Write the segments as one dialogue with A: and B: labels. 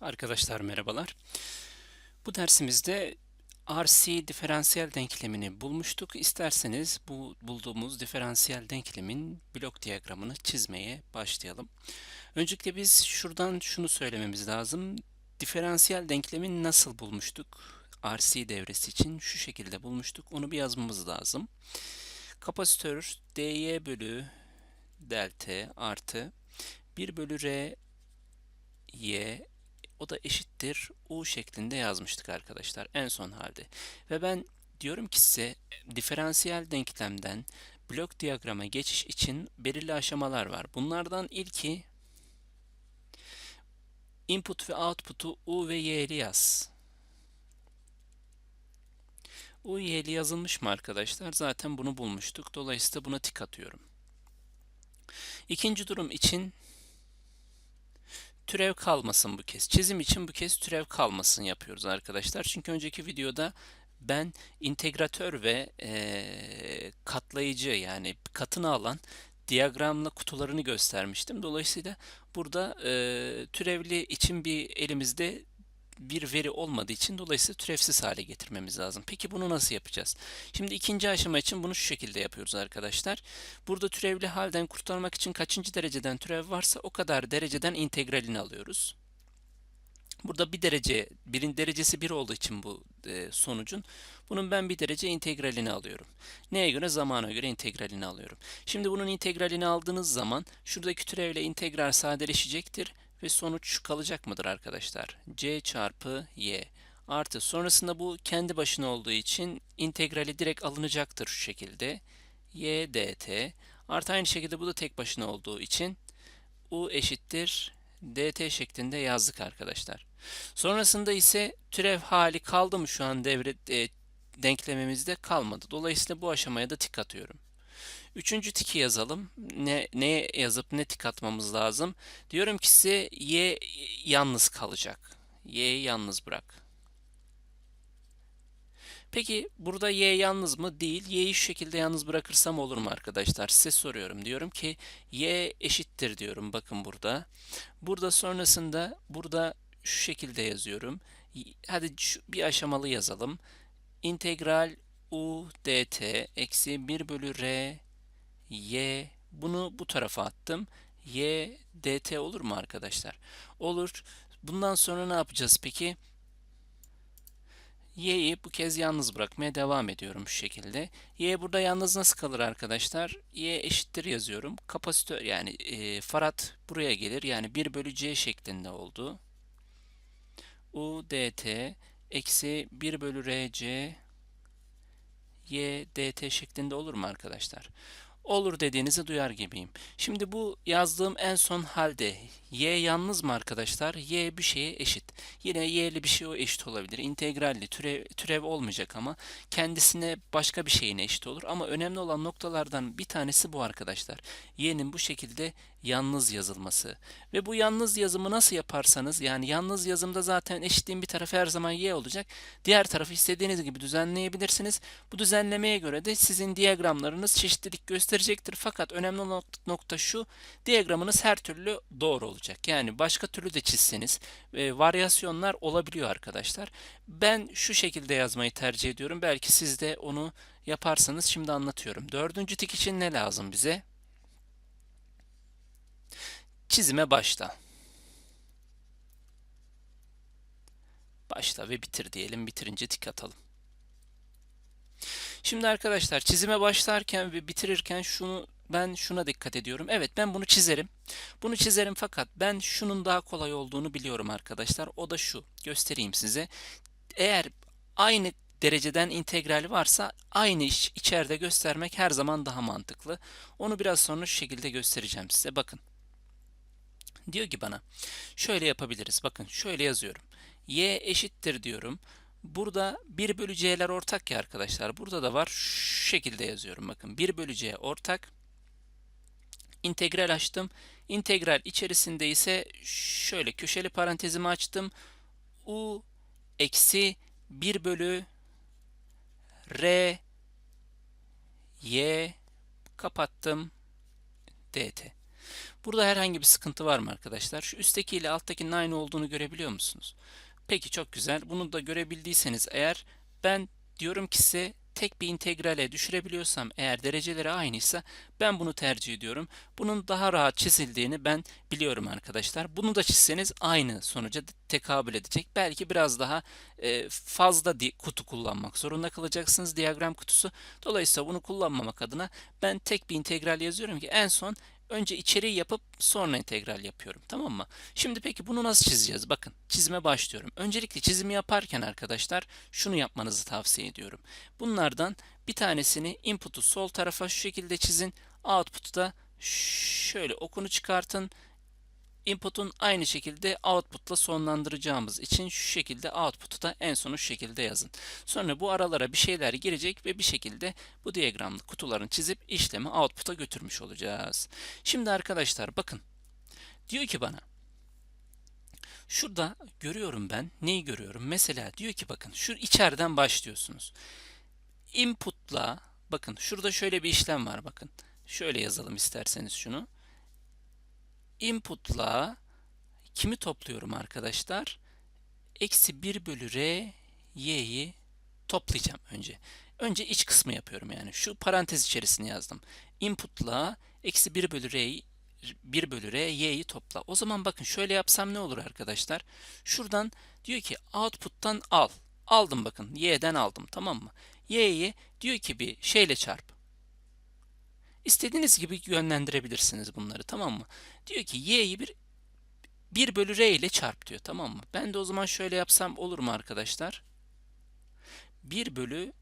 A: Arkadaşlar merhabalar. Bu dersimizde RC diferansiyel denklemini bulmuştuk. İsterseniz bu bulduğumuz diferansiyel denklemin blok diyagramını çizmeye başlayalım. Öncelikle biz şuradan şunu söylememiz lazım. Diferansiyel denklemi nasıl bulmuştuk? RC devresi için şu şekilde bulmuştuk. Onu bir yazmamız lazım. Kapasitör dy bölü delta artı 1 bölü r y o da eşittir u şeklinde yazmıştık arkadaşlar en son halde. Ve ben diyorum ki size diferansiyel denklemden blok diyagrama geçiş için belirli aşamalar var. Bunlardan ilki input ve output'u u ve y'li yaz. u y'li yazılmış mı arkadaşlar? Zaten bunu bulmuştuk. Dolayısıyla buna tik atıyorum. İkinci durum için türev kalmasın bu kez. Çizim için bu kez türev kalmasın yapıyoruz arkadaşlar. Çünkü önceki videoda ben integratör ve e, katlayıcı yani katını alan diyagramla kutularını göstermiştim. Dolayısıyla burada e, türevli için bir elimizde bir veri olmadığı için dolayısıyla türevsiz hale getirmemiz lazım. Peki bunu nasıl yapacağız? Şimdi ikinci aşama için bunu şu şekilde yapıyoruz arkadaşlar. Burada türevli halden kurtarmak için kaçıncı dereceden türev varsa o kadar dereceden integralini alıyoruz. Burada bir derece, birin derecesi bir olduğu için bu e, sonucun bunun ben bir derece integralini alıyorum. Neye göre? Zamana göre integralini alıyorum. Şimdi bunun integralini aldığınız zaman şuradaki türevle integral sadeleşecektir ve sonuç kalacak mıdır arkadaşlar? c çarpı y artı sonrasında bu kendi başına olduğu için integrali direkt alınacaktır şu şekilde. y dt artı aynı şekilde bu da tek başına olduğu için u eşittir dt şeklinde yazdık arkadaşlar. Sonrasında ise türev hali kaldı mı şu an devre e, denklemimizde kalmadı. Dolayısıyla bu aşamaya da tik atıyorum. Üçüncü tiki yazalım. Ne, neye yazıp ne tik atmamız lazım? Diyorum ki size y yalnız kalacak. Y'yi yalnız bırak. Peki burada y yalnız mı? Değil. Y'yi şu şekilde yalnız bırakırsam olur mu arkadaşlar? Size soruyorum. Diyorum ki y eşittir diyorum. Bakın burada. Burada sonrasında burada şu şekilde yazıyorum. Hadi bir aşamalı yazalım. İntegral u dt eksi 1 bölü r y bunu bu tarafa attım. y dt olur mu arkadaşlar? Olur. Bundan sonra ne yapacağız peki? y'yi bu kez yalnız bırakmaya devam ediyorum şu şekilde. y burada yalnız nasıl kalır arkadaşlar? y eşittir yazıyorum. Kapasitör yani e, farad buraya gelir. Yani 1 bölü c şeklinde oldu. u dt eksi 1 bölü rc y dt şeklinde olur mu arkadaşlar? olur dediğinizi duyar gibiyim. Şimdi bu yazdığım en son halde y yalnız mı arkadaşlar? y bir şeye eşit. Yine y'li bir şey o eşit olabilir. İntegralli türev, türev olmayacak ama kendisine başka bir şeyine eşit olur. Ama önemli olan noktalardan bir tanesi bu arkadaşlar. y'nin bu şekilde yalnız yazılması. Ve bu yalnız yazımı nasıl yaparsanız yani yalnız yazımda zaten eşitliğin bir tarafı her zaman y olacak. Diğer tarafı istediğiniz gibi düzenleyebilirsiniz. Bu düzenlemeye göre de sizin diyagramlarınız çeşitlilik gösterecektir. Fakat önemli nokta şu diyagramınız her türlü doğru olacak. Yani başka türlü de çizseniz e, varyasyonlar olabiliyor arkadaşlar. Ben şu şekilde yazmayı tercih ediyorum. Belki siz de onu yaparsanız şimdi anlatıyorum. Dördüncü tik için ne lazım bize? Çizime başla. Başla ve bitir diyelim. Bitirince tik atalım. Şimdi arkadaşlar çizime başlarken ve bitirirken şunu ben şuna dikkat ediyorum. Evet ben bunu çizerim. Bunu çizerim fakat ben şunun daha kolay olduğunu biliyorum arkadaşlar. O da şu. Göstereyim size. Eğer aynı dereceden integral varsa aynı iş içeride göstermek her zaman daha mantıklı. Onu biraz sonra şu şekilde göstereceğim size. Bakın. Diyor ki bana şöyle yapabiliriz. Bakın şöyle yazıyorum. y eşittir diyorum. Burada 1 bölü c'ler ortak ya arkadaşlar. Burada da var. Şu şekilde yazıyorum. Bakın 1 bölü c ortak. İntegral açtım. İntegral içerisinde ise şöyle köşeli parantezimi açtım. u eksi 1 bölü r y kapattım dt. Burada herhangi bir sıkıntı var mı arkadaşlar? Şu üstteki ile alttakinin aynı olduğunu görebiliyor musunuz? Peki çok güzel. Bunu da görebildiyseniz eğer ben diyorum ki size tek bir integrale düşürebiliyorsam eğer dereceleri aynıysa ben bunu tercih ediyorum. Bunun daha rahat çizildiğini ben biliyorum arkadaşlar. Bunu da çizseniz aynı sonuca tekabül edecek. Belki biraz daha e, fazla kutu kullanmak zorunda kalacaksınız diyagram kutusu. Dolayısıyla bunu kullanmamak adına ben tek bir integral yazıyorum ki en son Önce içeriği yapıp sonra integral yapıyorum. Tamam mı? Şimdi peki bunu nasıl çizeceğiz? Bakın çizime başlıyorum. Öncelikle çizimi yaparken arkadaşlar şunu yapmanızı tavsiye ediyorum. Bunlardan bir tanesini input'u sol tarafa şu şekilde çizin. Output'u da şöyle okunu çıkartın input'un aynı şekilde output'la sonlandıracağımız için şu şekilde output'u da en sonu şu şekilde yazın. Sonra bu aralara bir şeyler girecek ve bir şekilde bu diyagramlı kutuların çizip işlemi output'a götürmüş olacağız. Şimdi arkadaşlar bakın. Diyor ki bana Şurada görüyorum ben. Neyi görüyorum? Mesela diyor ki bakın şu içeriden başlıyorsunuz. Input'la bakın şurada şöyle bir işlem var bakın. Şöyle yazalım isterseniz şunu input'la kimi topluyorum arkadaşlar? Eksi 1 bölü r y'yi toplayacağım önce. Önce iç kısmı yapıyorum yani. Şu parantez içerisine yazdım. Input'la eksi 1 bölü r 1 bölü r y'yi topla. O zaman bakın şöyle yapsam ne olur arkadaşlar? Şuradan diyor ki output'tan al. Aldım bakın. y'den aldım tamam mı? y'yi diyor ki bir şeyle çarp. İstediğiniz gibi yönlendirebilirsiniz bunları tamam mı? Diyor ki y'yi bir 1 bölü r ile çarp diyor tamam mı? Ben de o zaman şöyle yapsam olur mu arkadaşlar? 1 bölü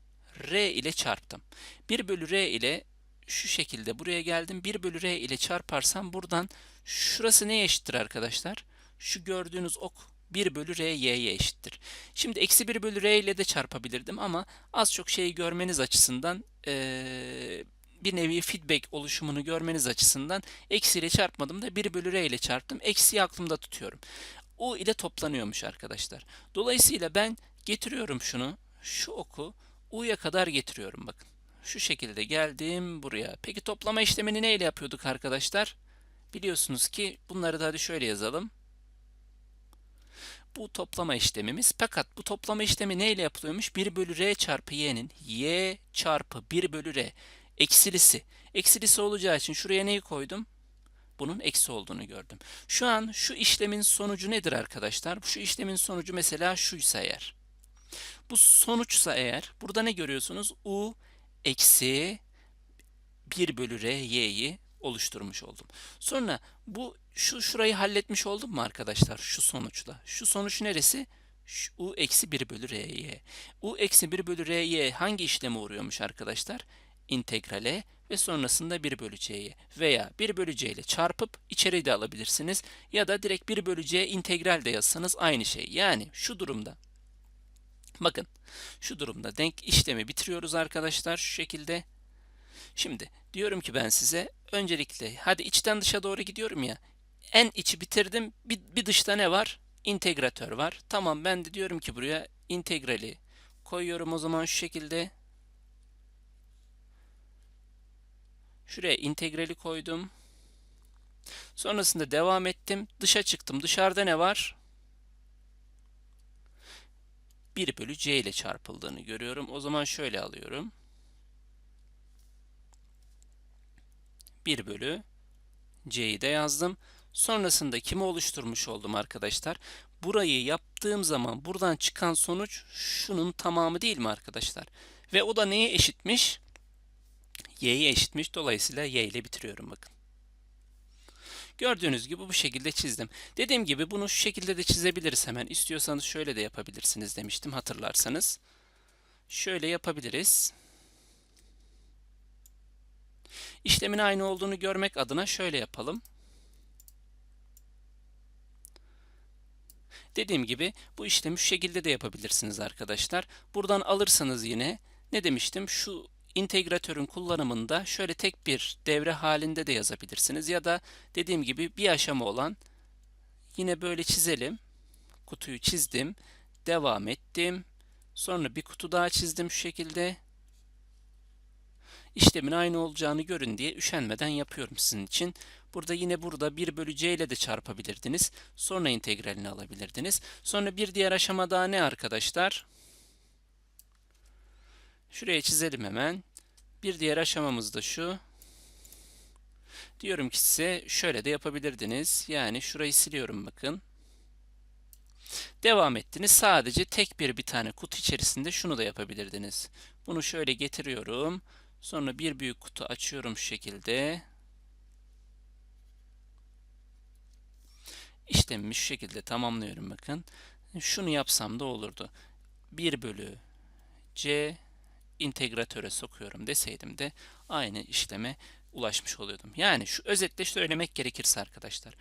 A: r ile çarptım. 1 bölü r ile şu şekilde buraya geldim. 1 bölü r ile çarparsam buradan şurası neye eşittir arkadaşlar? Şu gördüğünüz ok 1 bölü r y'ye eşittir. Şimdi eksi 1 bölü r ile de çarpabilirdim ama az çok şeyi görmeniz açısından ee, bir nevi feedback oluşumunu görmeniz açısından eksi ile çarpmadım da 1 bölü r ile çarptım. Eksiyi aklımda tutuyorum. U ile toplanıyormuş arkadaşlar. Dolayısıyla ben getiriyorum şunu, şu oku u'ya kadar getiriyorum bakın. Şu şekilde geldim buraya. Peki toplama işlemini neyle yapıyorduk arkadaşlar? Biliyorsunuz ki bunları da hadi şöyle yazalım. Bu toplama işlemimiz. Fakat bu toplama işlemi neyle yapılıyormuş? 1 bölü r çarpı y'nin y çarpı 1 bölü r eksilisi. Eksilisi olacağı için şuraya neyi koydum? Bunun eksi olduğunu gördüm. Şu an şu işlemin sonucu nedir arkadaşlar? Şu işlemin sonucu mesela şuysa eğer. Bu sonuçsa eğer burada ne görüyorsunuz? U eksi 1 bölü r y'yi oluşturmuş oldum. Sonra bu şu şurayı halletmiş oldum mu arkadaşlar? Şu sonuçla. Şu sonuç neresi? Şu u eksi 1 bölü r y. u eksi 1 bölü r y hangi işleme uğruyormuş arkadaşlar? İntegrale ve sonrasında 1 bölü c'ye veya 1 bölü c ile çarpıp içeri de alabilirsiniz ya da direkt 1 bölü c integral de yazsanız aynı şey. Yani şu durumda bakın şu durumda denk işlemi bitiriyoruz arkadaşlar şu şekilde. Şimdi diyorum ki ben size öncelikle hadi içten dışa doğru gidiyorum ya en içi bitirdim bir, bir dışta ne var? İntegratör var. Tamam ben de diyorum ki buraya integrali koyuyorum o zaman şu şekilde Şuraya integrali koydum. Sonrasında devam ettim. Dışa çıktım. Dışarıda ne var? 1 bölü c ile çarpıldığını görüyorum. O zaman şöyle alıyorum. 1 bölü c'yi de yazdım. Sonrasında kimi oluşturmuş oldum arkadaşlar? Burayı yaptığım zaman buradan çıkan sonuç şunun tamamı değil mi arkadaşlar? Ve o da neye eşitmiş? Y'ye eşitmiş. Dolayısıyla y ile bitiriyorum bakın. Gördüğünüz gibi bu şekilde çizdim. Dediğim gibi bunu şu şekilde de çizebiliriz hemen. İstiyorsanız şöyle de yapabilirsiniz demiştim hatırlarsanız. Şöyle yapabiliriz. İşlemin aynı olduğunu görmek adına şöyle yapalım. Dediğim gibi bu işlemi şu şekilde de yapabilirsiniz arkadaşlar. Buradan alırsanız yine ne demiştim? Şu integratörün kullanımında şöyle tek bir devre halinde de yazabilirsiniz. Ya da dediğim gibi bir aşama olan yine böyle çizelim. Kutuyu çizdim. Devam ettim. Sonra bir kutu daha çizdim şu şekilde. işlemin aynı olacağını görün diye üşenmeden yapıyorum sizin için. Burada yine burada 1 bölü c ile de çarpabilirdiniz. Sonra integralini alabilirdiniz. Sonra bir diğer aşama daha ne arkadaşlar? Şuraya çizelim hemen. Bir diğer aşamamız da şu. Diyorum ki size şöyle de yapabilirdiniz. Yani şurayı siliyorum bakın. Devam ettiniz. Sadece tek bir bir tane kutu içerisinde şunu da yapabilirdiniz. Bunu şöyle getiriyorum. Sonra bir büyük kutu açıyorum şu şekilde. İşlemimi şu şekilde tamamlıyorum bakın. Şunu yapsam da olurdu. 1 bölü c integratöre sokuyorum deseydim de aynı işleme ulaşmış oluyordum. Yani şu özetle söylemek gerekirse arkadaşlar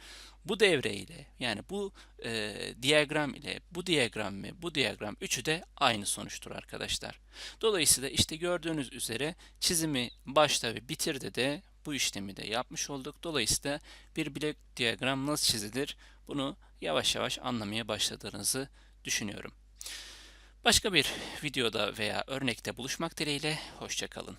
A: bu devre ile yani bu e, diyagram ile bu diyagram ve bu diyagram üçü de aynı sonuçtur arkadaşlar. Dolayısıyla işte gördüğünüz üzere çizimi başta ve bitirde de bu işlemi de yapmış olduk. Dolayısıyla bir blok diyagram nasıl çizilir bunu yavaş yavaş anlamaya başladığınızı düşünüyorum. Başka bir videoda veya örnekte buluşmak dileğiyle, hoşçakalın.